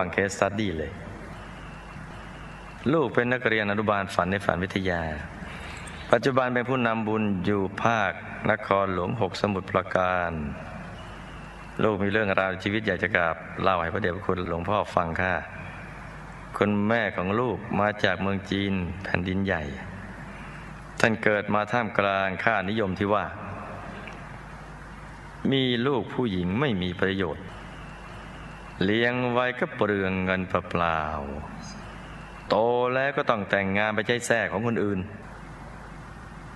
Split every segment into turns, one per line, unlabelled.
ฟังเคสสตัดดี้เลย ลูกเป็นนักเรียนอนุบาลฝันในฝันวิทยา ปัจจุบันเป็นผู้นำบุญอยู่ภาคนครหลวงหกสมุทรปราการ ลูกมีเรื่องราวชีวิตอยากจะกราบเล่าให้พระเดชพระคุณหลวงพ่อฟังค่ะคุณแม่ของลูกมาจากเมืองจีนแผ่นดินใหญ่ ท่านเกิดมาท่ามกลางค่านิยมที่ว่า มีลูกผู้หญิงไม่มีประโยชน์ เลี้ยงไว้ก็เปลืองเงินเปล่าๆโตแล้วก็ต้องแต่งงานไปใช้แท้ของคนอื่น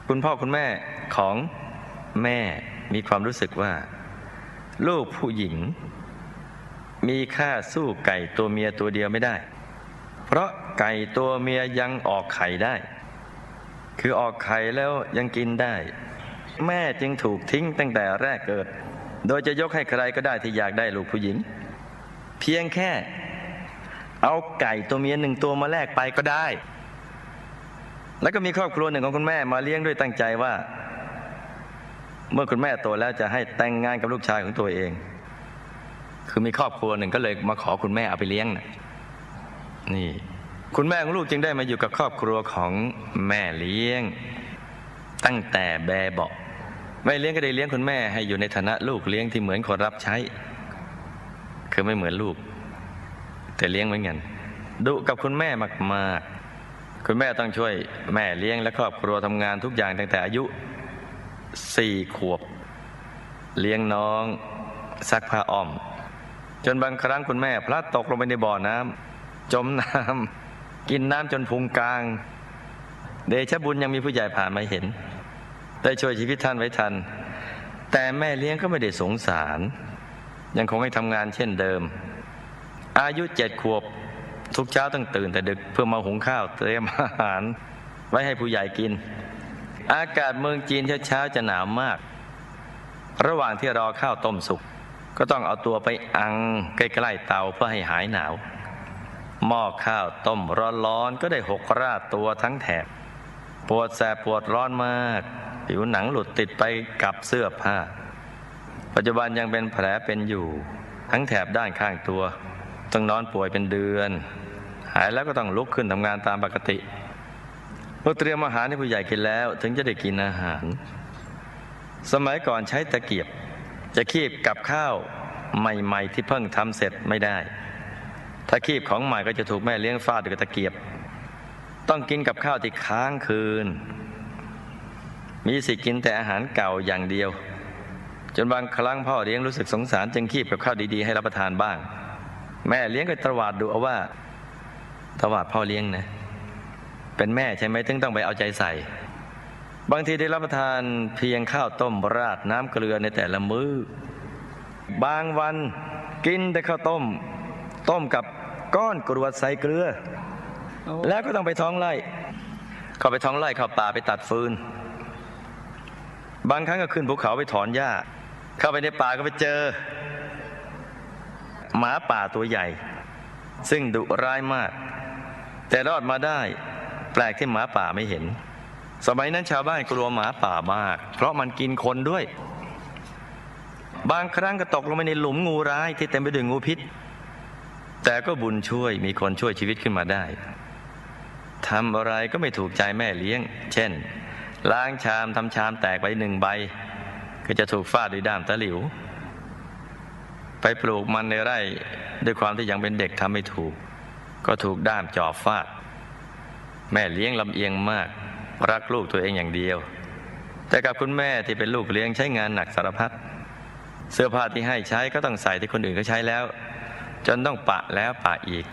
คุณพ่อคุณแม่ของแม่มีความรู้สึกว่า ลูกผู้หญิง มีค่าสู้ไก่ตัวเมียตัวเดียวไม่ได้ เพราะไก่ตัวเมียยังออกไข่ได้ คือออกไข่แล้วยังกินได้ แม่จึงถูกทิ้งตั้งแต่แรกเกิด โดยจะยกให้ใครก็ได้ที่อยากได้ลูกผู้หญิง เพียงแค่ เอาไก่ตัวเมียหนึ่งตัวมาแลกไปก็ได้ แล้วก็มีครอบครัวหนึ่งของคุณแม่มาเลี้ยงด้วยตั้งใจว่า เมื่อคุณแม่โตแล้วจะให้แต่งงานกับลูกชายของตัวเอง คือมีครอบครัวหนึ่งก็เลยมาขอคุณแม่เอาไปเลี้ยงนะนี่ คุณแม่ของลูกจึงได้มาอยู่กับครอบครัวของแม่เลี้ยง ตั้งแต่แบเบาะแม่เลี้ยงก็ได้เลี้ยงคุณแม่ให้อยู่ในฐานะลูกเลี้ยงที่เหมือนคนรับใช้ คือไม่เหมือนลูก แต่เลี้ยงเหมือนกันดุกับคุณแม่มาก ๆ คุณแม่ต้องช่วยแม่เลี้ยงและครอบครัวทำงานทุกอย่างตั้งแต่อายุสี่ขวบ เลี้ยงน้องซักผ้าอ้อม จนบางครั้งคุณแม่พลัดตกลงไปในบ่อน้ำจมน้ำกินน้ำจนพุงกลาง เดชบุญยังมีผู้ใหญ่ผ่านมาเห็น ได้ช่วยชีวิตท่านไว้ทัน แต่แม่เลี้ยงก็ไม่ได้สงสาร ยังคงให้ทำงานเช่นเดิม อายุเจ็ดขวบทุกเช้าต้องตื่นแต่ดึกเพื่อมาหุงข้าวเตรียมอาหาร ไว้ให้ผู้ใหญ่กิน อากาศเมืองจีนเช้าๆจะหนาวมาก ระหว่างที่รอข้าวต้มสุก ก็ต้องเอาตัวไปอังใกล้ๆเตาเพื่อให้หายหนาว หม้อข้าวต้มร้อนๆก็ได้หกราดตัวทั้งแถบ ปวดแสบปวดร้อนมาก ผิวหนังหลุดติดไปกับเสื้อผ้า ปัจจุบันยังเป็นแผลเป็นอยู่ ทั้งแถบด้านข้างตัว ต้องนอนป่วยเป็นเดือน หายแล้วก็ต้องลุกขึ้นทำงานตามปกติเมื่อเตรียมอาหารให้ผู้ใหญ่กินแล้ว ถึงจะได้กินอาหาร สมัยก่อนใช้ตะเกียบ จะคีบกับข้าวใหม่ ๆ ที่เพิ่งทำเสร็จไม่ได้ ถ้าคีบของใหม่ก็จะถูกแม่เลี้ยงฟาดด้วยตะเกียบ ต้องกินกับข้าวที่ค้างคืน มีสิทธิ์กินแต่อาหารเก่าอย่างเดียว จนบางครั้งพ่อเลี้ยงรู้สึกสงสารจึงคีบกับข้าวดีๆให้รับประทานบ้าง แม่เลี้ยงก็ตวาดดูเอาว่าตวาดพ่อเลี้ยงนะเป็นแม่ใช่ไหมถึงต้องไปเอาใจใส่ บางทีได้รับประทานเพียงข้าวต้มราดน้ำเกลือในแต่ละมือ้อ บางวันกินแต่ข้าวต้ม ต้มกับก้อนกรวดใส่เกลือ แล้วก็ต้องไปท้องไร่เข้าไปท้องไร่เข้าป่าไปตัดฟืน บางครั้งก็ขึ้นภูเขาไปถอนหญ้า เข้าไปในป่าก็ไปเจอ หมาป่าตัวใหญ่ ซึ่งดุร้ายมาก แต่รอดมาได้ แปลกที่หมาป่าไม่เห็น สมัยนั้นชาวบ้านกลัวหมาป่ามาก เพราะมันกินคนด้วย บางครั้งก็ตกลงไปในหลุมงูร้ายที่เต็มไปด้วยงูพิษ แต่ก็บุญช่วยมีคนช่วยชีวิตขึ้นมาได้ทำอะไรก็ไม่ถูกใจแม่เลี้ยง เช่น ล้างชามทำชามแตกไปหนึ่งใบ ก็จะถูกฟาดด้วยด้ามตะหลิว ไปปลูกมันในไร่ด้วยความที่ยังเป็นเด็กทำไม่ถูก ก็ถูกด้ามจอบฟาด แม่เลี้ยงลำเอียงมาก รักลูกตัวเองอย่างเดียว แต่กับคุณแม่ที่เป็นลูกเลี้ยงใช้งานหนักสารพัดเสื้อผ้าที่ให้ใช้ก็ต้องใส่ที่คนอื่นเขาใช้แล้ว จนต้องปะแล้วปะอีก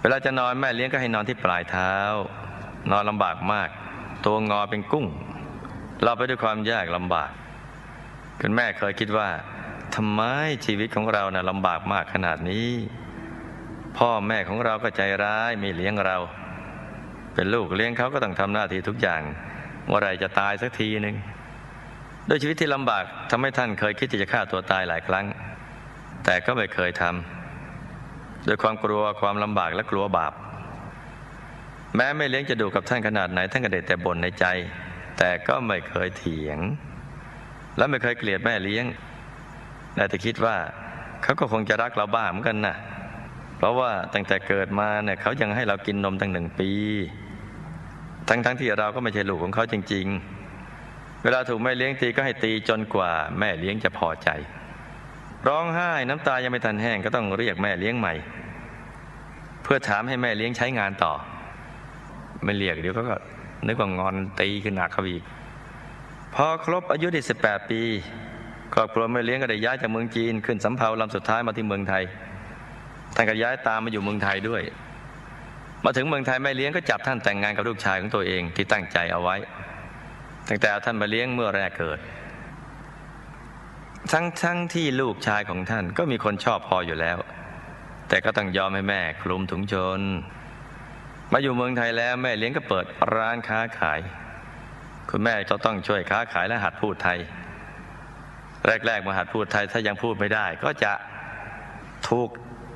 เวลาจะนอนแม่เลี้ยงก็ให้นอนที่ปลายเท้า นอนลำบากมาก ตัวงอเป็นกุ้ง เราไปด้วยความยากลำบาก คุณแม่เคยคิดว่าทำไมชีวิตของเรานะ่ะลำบากมากขนาดนี้ พ่อแม่ของเราก็ใจร้ายไม่เลี้ยงเรา เป็นลูกเลี้ยงเขาก็ต้องทำหน้าที่ทุกอย่างเมื่อไรจะตายสักทีหนึ่งด้วยชีวิตที่ลำบากทำให้ท่านเคยคิดจะฆ่าตัวตายหลายครั้ง แต่ก็ไม่เคยทำโดยความกลัวความลำบากและกลัวบาป แม้ไม่เลี้ยงจะดูกับท่านขนาดไหนท่านก็ได้แต่บ่นในใจ แต่ก็ไม่เคยเถียง และไม่เคยเกลียดแม่เลี้ยงแต่คิดว่าเขาก็คงจะรักเราบ้าเหมือนกันนะเพราะว่าตั้งแต่เกิดมาเนี่ยเขายังให้เรากินนมตั้งหนึ่งปี ทั้งๆทที่เราก็ไม่ใช่ลูกของเขาจริง ๆ เวลาถูกแม่เลี้ยงตีก็ให้ตีจนกว่า แม่เลี้ยงจะพอใจ ร้องไห้น้ำตายังไม่ทันแห้งก็ต้องเรียกแม่เลี้ยงใหม่ เพื่อถามให้แม่เลี้ยงใช้งานต่อ ไม่เรียกเดี๋ยวเขาก็นึกว่างอนตีขึ้นหนักเขาอีก พอครบอายุได้18 ปีครอบครัวแม่เลี้ยงก็ได้ย้ายจากเมืองจีนขึ้นสำเภาลำสุดท้ายมาที่เมืองไทยท่านก็ย้ายตามมาอยู่เมืองไทยด้วย มาถึงเมืองไทยแม่เลี้ยงก็จับท่านแต่งงานกับลูกชายของตัวเองที่ตั้งใจเอาไว้ ตั้งแต่เอาท่านมาเลี้ยงเมื่อแรกเกิด ทั้งทั้งที่ลูกชายของท่านก็มีคนชอบพออยู่แล้ว แต่ก็ต้องยอมให้แม่คลุมถุงชน มาอยู่เมืองไทยแล้วแม่เลี้ยงก็เปิดร้านค้าขาย คุณแม่ก็ต้องช่วยค้าขายและหัดพูดไทย แรกๆมาหัดพูดไทยถ้ายังพูดไม่ได้ ก็จะถูก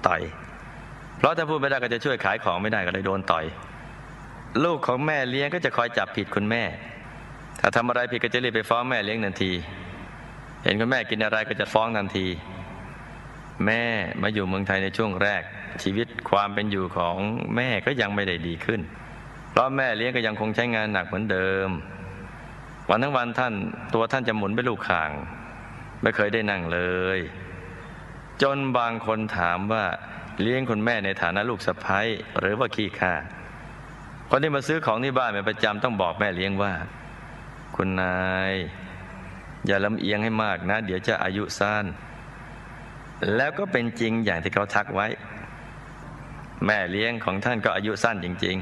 ต่อย เพราะถ้าพูดไม่ได้ก็จะช่วยขายของไม่ได้ก็เลยโดนต่อย ลูกของแม่เลี้ยงก็จะคอยจับผิดคุณแม่ ถ้าทำอะไรผิดก็จะรีบไปฟ้องแม่เลี้ยงทันที เห็นคุณแม่กินอะไรก็จะฟ้องทันที แม่มาอยู่เมืองไทยในช่วงแรก ชีวิตความเป็นอยู่ของแม่ก็ยังไม่ได้ดีขึ้น เพราะแม่เลี้ยงก็ยังคงใช้งานหนักเหมือนเดิม วันทั้งวันท่านตัวท่านจะหมุนไปลูกข่าง ไม่เคยได้นั่งเลย จนบางคนถามว่าเลี้ยงคุณแม่ในฐานะลูกสะใภ้หรือว่าขี้ข้าคนที่มาซื้อของที่บ้านเป็นประจำต้องบอกแม่เลี้ยงว่า คุณนาย อย่าลำเอียงให้มากนะ เดี๋ยวจะอายุสั้นแล้วก็เป็นจริงอย่างที่เขาทักไว้ แม่เลี้ยงของท่านก็อายุสั้นจริง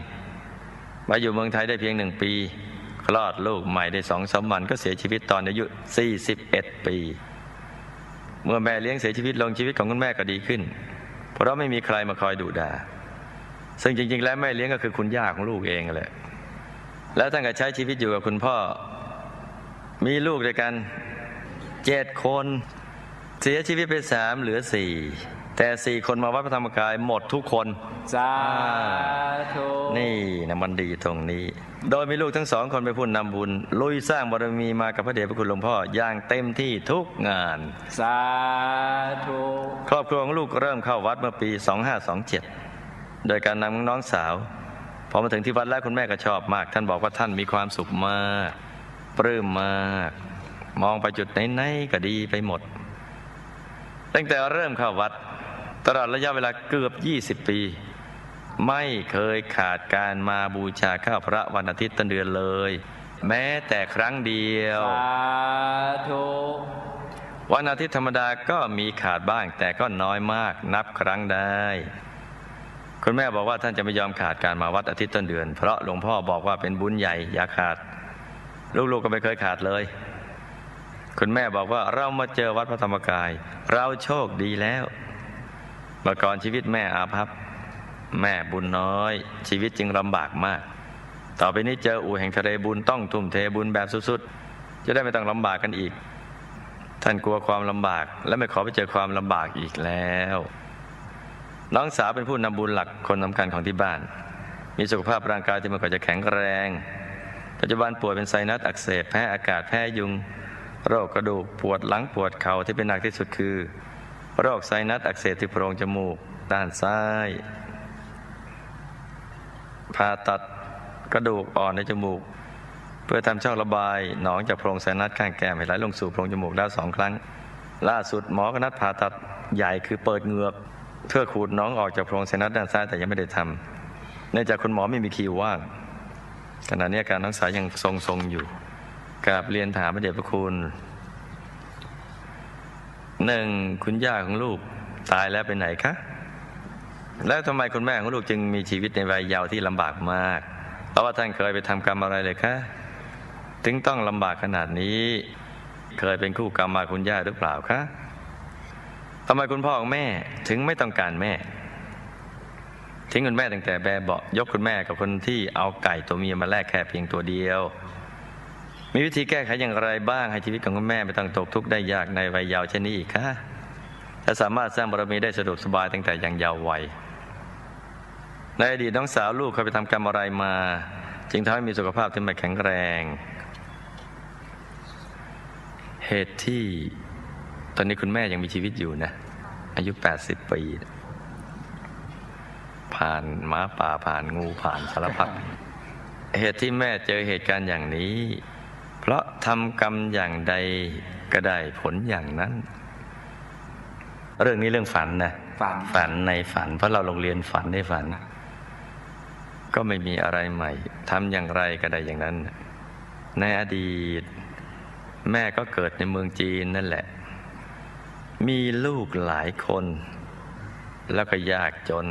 ๆ มาอยู่เมืองไทยได้เพียงหนึ่งปี คลอดลูกใหม่ได้สองสามวันก็เสียชีวิตตอนอายุ 41 ปี เมื่อแม่เลี้ยงเสียชีวิตลงชีวิตของคุณแม่ก็ดีขึ้น เพราะไม่มีใครมาคอยดุด่าซึ่งจริง ๆ แล้วแม่เลี้ยงก็คือคุณย่าของลูกเองแหละแล้วท่านก็ใช้ชีวิตอยู่กับคุณพ่อ มีลูกด้วยกันเจ็ดคน เสียชีวิตไปสามเหลือสี่ แต่สี่คนมาวัดพระธรรมกายหมดทุกคน
สาธุ
นี่นะมันดีตรงนี้ โดยมีลูกทั้งสองคนเป็นผู้นำบุญ ลุยสร้างบารมีมากับพระเดชพระคุณหลวงพ่ออย่างเต็มที่ทุกงาน
สาธุ
ครอบครัวของลูกเริ่มเข้าวัดเมื่อปี 2527 โดยการนำน้องสาวพอมาถึงที่วัดแล้วคุณแม่ก็ชอบมาก ท่านบอกว่าท่านมีความสุขมากปลื้มมาก มองไปจุดไหนๆก็ดีไปหมด ตั้งแต่เริ่มเข้าวัด ตลอดระยะเวลาเกือบ 20 ปี ไม่เคยขาดการมาบูชาข้าวพระวันอาทิตย์ต้นเดือนเลย แม้แต่ครั้งเดียว
สาธุ
วันอาทิตย์ธรรมดาก็มีขาดบ้างแต่ก็น้อยมากนับครั้งได้ คุณแม่บอกว่าท่านจะไม่ยอมขาดการมาวัดอาทิตย์ต้นเดือน เพราะหลวงพ่อบอกว่าเป็นบุญใหญ่อย่าขาด ลูกๆก็ไม่เคยขาดเลย คุณแม่บอกว่าเรามาเจอวัดพระธรรมกาย เราโชคดีแล้ว เมื่อก่อนชีวิตแม่อาภัพ แม่บุญน้อย ชีวิตจึงลำบากมาก ต่อไปนี้เจออู่แห่งทะเลบุญต้องทุ่มเทบุญแบบสุดๆ จะได้ไม่ต้องลำบากกันอีก ท่านกลัวความลำบาก และไม่ขอไปเจอความลำบากอีกแล้ว น้องสาวเป็นผู้นำบุญหลักคนสำคัญของที่บ้าน มีสุขภาพร่างกายที่มันก็จะแข็งแรง ปัจจุบันป่วยเป็นไซนัสอักเสบแพ้อากาศแพ้ยุง โรคกระดูกปวดหลังปวดเข่าที่เป็นหนักที่สุดคือ โรคไซนัสอักเสบที่โพรงจมูก ด้านซ้าย ผ่าตัดกระดูกอ่อนในจมูก เพื่อทำช่องระบายหนองจากโพรงไซนัสข้างแก้มให้ไหลลงสู่โพรงจมูกแล้วสองครั้ง ล่าสุดหมอก็นัดผ่าตัดใหญ่คือเปิดเหงือก เพื่อขูดน้องออกจากโพรงไซนัสด้านซ้ายแต่ยังไม่ได้ทำเนื่องจากคุณหมอไม่มีคิวว่างขณะนี้อาการน้องสายยังทรงๆอยู่กราบเรียนถามพระเดชพระคุณ หนึ่งคุณย่าของลูกตายแล้วไปไหนคะ แล้วทำไมคุณแม่ของลูกจึงมีชีวิตในวัยเยาว์ที่ลำบากมาก เพราะว่าท่านเคยไปทำกรรมอะไรเลยคะ ถึงต้องลำบากขนาดนี้ เคยเป็นคู่กรรมมาคุณย่าหรือเปล่าคะทำไมคุณพ่อของแม่ถึงไม่ต้องการแม่ ทิ้งคุณแม่ตั้งแต่แบบเบาะยกคุณแม่กับคนที่เอาไก่ตัวเมียมาแลกแค่เพียงตัวเดียว มีวิธีแก้ไขอย่างไรบ้างให้ชีวิตของคุณแม่ไม่ต้องตกทุกข์ได้ยากในวัยเยาว์เช่นนี้อีกคะและสามารถสร้างบารมีได้สะดวกสบายตั้งแต่ยังเยาว์วัยในอดีตน้องสาวลูกเคยไปทำกรรมอะไรมา จึงทำให้มีสุขภาพที่ไม่แข็งแรง เหตุที่ตอนนี้คุณแม่ยังมีชีวิตอยู่นะ อายุ 80 ปี ผ่านหมาป่าผ่านงูผ่านสารพัดเหตุที่แม่เจอเหตุการณ์อย่างนี้ พราะทำกรรมอย่างใดก็ได้ผลอย่างนั้น เรื่องนี้เรื่องฝันนะ
ฝัน
ฝันในฝัน เพราะเราโรงเรียนฝันได้ฝัน ก็ไม่มีอะไรใหม่ทำอย่างไรก็ได้อย่างนั้น ในอดีต แม่ก็เกิดในเมืองจีนนั่นแหละ มีลูกหลายคน แล้วก็ยากจน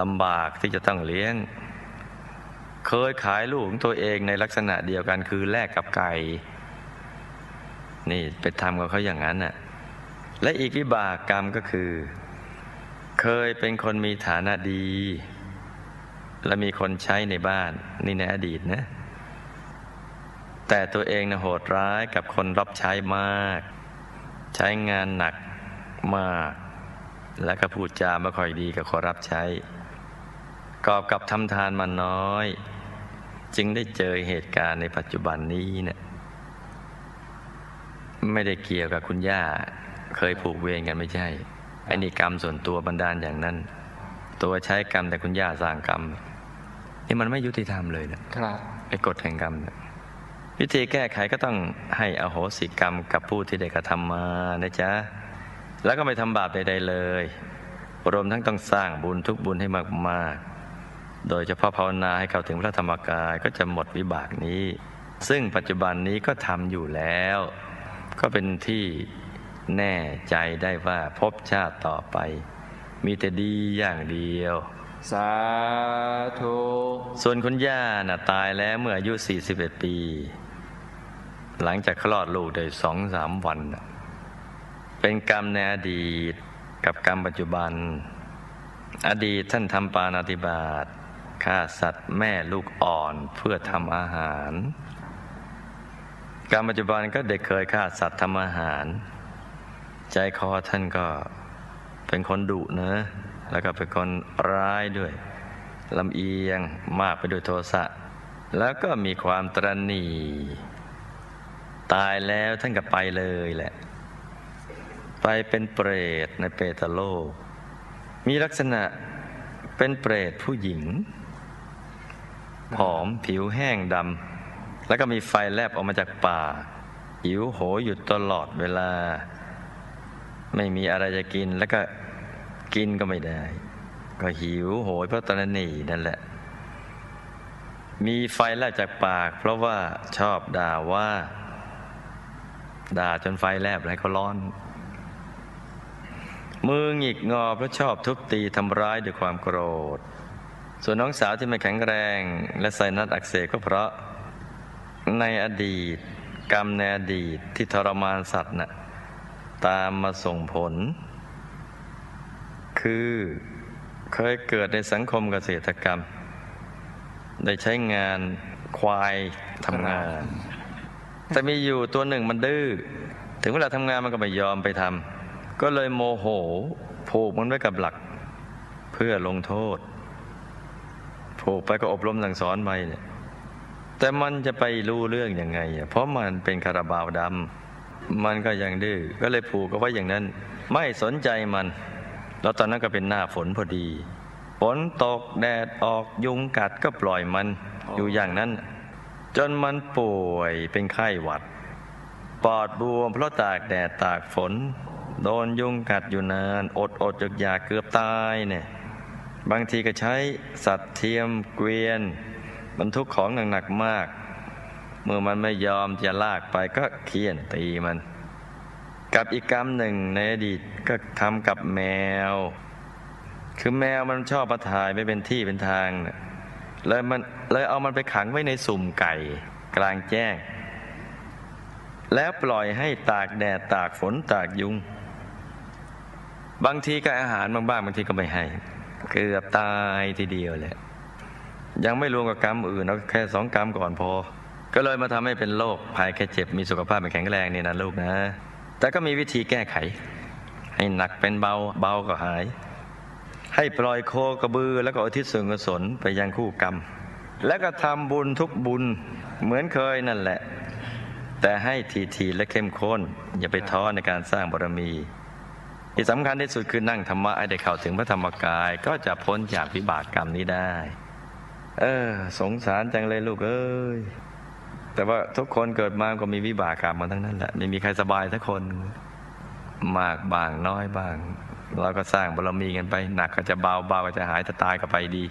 ลำบากที่จะต้องเลี้ยง เคยขายลูกของตัวเองในลักษณะเดียวกันคือแลกกับไก่ นี่ไปทำกับเขาอย่างนั้นน่ะ และอีกวิบากกรรมก็คือ เคยเป็นคนมีฐานะดี และมีคนใช้ในบ้านนี่ในอดีตนะ แต่ตัวเองนะโหดร้ายกับคนรับใช้มาก ใช้งานหนักมาก และก็พูดจาไม่ค่อยดีกับคนรับใช้กอบกับทำทานมาน้อย จึงได้เจอเหตุการณ์ในปัจจุบันนี้เนะี่ยไม่ได้เกี่ยวกับคุณย่าเคยผูกเวรกันไม่ใช่ไอ้นี่กรรมส่วนตัวบันดาลอย่างนั้น ตัวใช้กรรมแต่คุณย่าสร้างกรรม นี่มันไม่ยุติธรรมเลยนะครับไอ้กฎแห่งกรรมเนี่ยวิธีแก้ไขก็ต้องให้อโหสิกรรมกับผู้ที่ได้กระทำมานะจ๊ะ แล้วก็ไม่ทำบาปใดๆเลย รวมทั้งต้องสร้างบุญทุกบุญให้มากๆ โดยเฉพาะภาวนาให้เข้าถึงพระธรรมกายก็จะหมดวิบากนี้ ซึ่งปัจจุบันนี้ก็ทำอยู่แล้ว ก็เป็นที่แน่ใจได้ว่าภพชาติต่อไป มีแต่ดีอย่างเดียว
สาธุ
ส่วนคุณย่าน่ะตายแล้วเมื่ออายุ 41 ปี หลังจากคลอดลูกได้สองสามวันน่ะเป็นกรรมในอดีตกับกรรมปัจจุบัน อดีตท่านทำปาณาติบาต ฆ่าสัตว์แม่ลูกอ่อนเพื่อทำอาหารกรรปัจจุบันก็เด็กเคยฆ่าสัตว์ทำอาหาร ใจคอท่านก็เป็นคนดุเนะแล้วก็เป็นคนร้ายด้วยลำเอียงมากไปด้วยโทสะแล้วก็มีความตรณีตายแล้วท่านก็ไปเลยแหละ ไปเป็นเปรตในเปตโลก มีลักษณะเป็นเปรตผู้หญิง ผอมผิวแห้งดำแล้วก็มีไฟแลบออกมาจากป่า หิวโหยอยู่ตลอดเวลา ไม่มีอะไรจะกินแล้วก็กินก็ไม่ได้ ก็หิวโหยเพราะตระหนี่นั่นแหละ มีไฟแลบจากปาก เพราะว่าชอบด่าว่า ด่าจนไฟแลบให้เขาร้อนมือหงิกงอเพราะชอบทุบตีทำร้ายด้วยความโกรธ ส่วนน้องสาวที่ไม่แข็งแรงและไซนัสอักเสบก็เพราะในอดีต กรรมในอดีตที่ทรมานสัตว์น่ะตามมาส่งผล คือเคยเกิดในสังคมเกษตรกรรม ได้ใช้งานควายทำงาน แต่มีอยู่ตัวหนึ่งมันดื้อถึงเวลาทำงานมันก็ไม่ยอมไปทำก็เลยโมโหผูกมันไว้กับหลักเพื่อลงโทษ ผูกไปก็อบรมสั่งสอนไปเนี่ยแต่มันจะไปรู้เรื่องยังไงอะเพราะมันเป็นคาราบาวดำมันก็ยังดื้อก็เลยผูกเอาไว้อย่างนั้น ไม่สนใจมัน แล้วตอนนั้นก็เป็นหน้าฝนพอดีฝนตกแดดออกยุงกัดก็ปล่อยมันอยู่อย่างนั้น จนมันป่วยเป็นไข้หวัด ปอดบวมเพราะตากแดดตากฝน โดนยุงกัดอยู่นาน อดอดอยากยาเกือบตายเนี่ย บางทีก็ใช้สัตว์เทียมเกวียน บรรทุกของหนักๆมาก เมื่อมันไม่ยอมจะลากไปก็เคี่ยนตีมัน กับอีกกรรมหนึ่งในอดีตก็ทำกับแมว คือแมวมันชอบมาถ่ายไม่เป็นที่เป็นทางเลยมันเลยเอามันไปขังไว้ในสุ่มไก่กลางแจ้ง แล้วปล่อยให้ตากแดดตากฝนตากยุง บางทีก็อาหารบางบ้างบางทีก็ไม่ให้ เกือบตายทีเดียวแหละยังไม่รวมกับกรรมอื่นเอาแค่สองกรรมก่อนพอ ก็เลยมาทำให้เป็นโรคภัยแค่เจ็บมีสุขภาพไม่แข็งแรงนี่นะลูกนะ แต่ก็มีวิธีแก้ไข ให้หนักเป็นเบาเบาก็หาย ให้ปล่อยโคกระบือแล้วก็อุทิศส่วนกุศลไปยังคู่กรรม แล้วก็ทำบุญทุกบุญเหมือนเคยนั่นแหละ แต่ให้ทีทีและเข้มข้น อย่าไปท้อในการสร้างบารมี ที่สำคัญที่สุดคือนั่งธรรมะให้ได้เข้าถึงพระธรรมกาย ก็จะพ้นจากวิบากกรรมนี้ได้ เออ สงสารจังเลยลูกเอ้ยแต่ว่าทุกคนเกิดมาก็มีวิบากกรรมมาทั้งนั้นแหละไม่มีใครสบายสักคนมากบ้างน้อยบ้างเราก็สร้างบารมีกันไป หนักก็จะเบาเบาก็จะหายถ้าตายก็ไปดี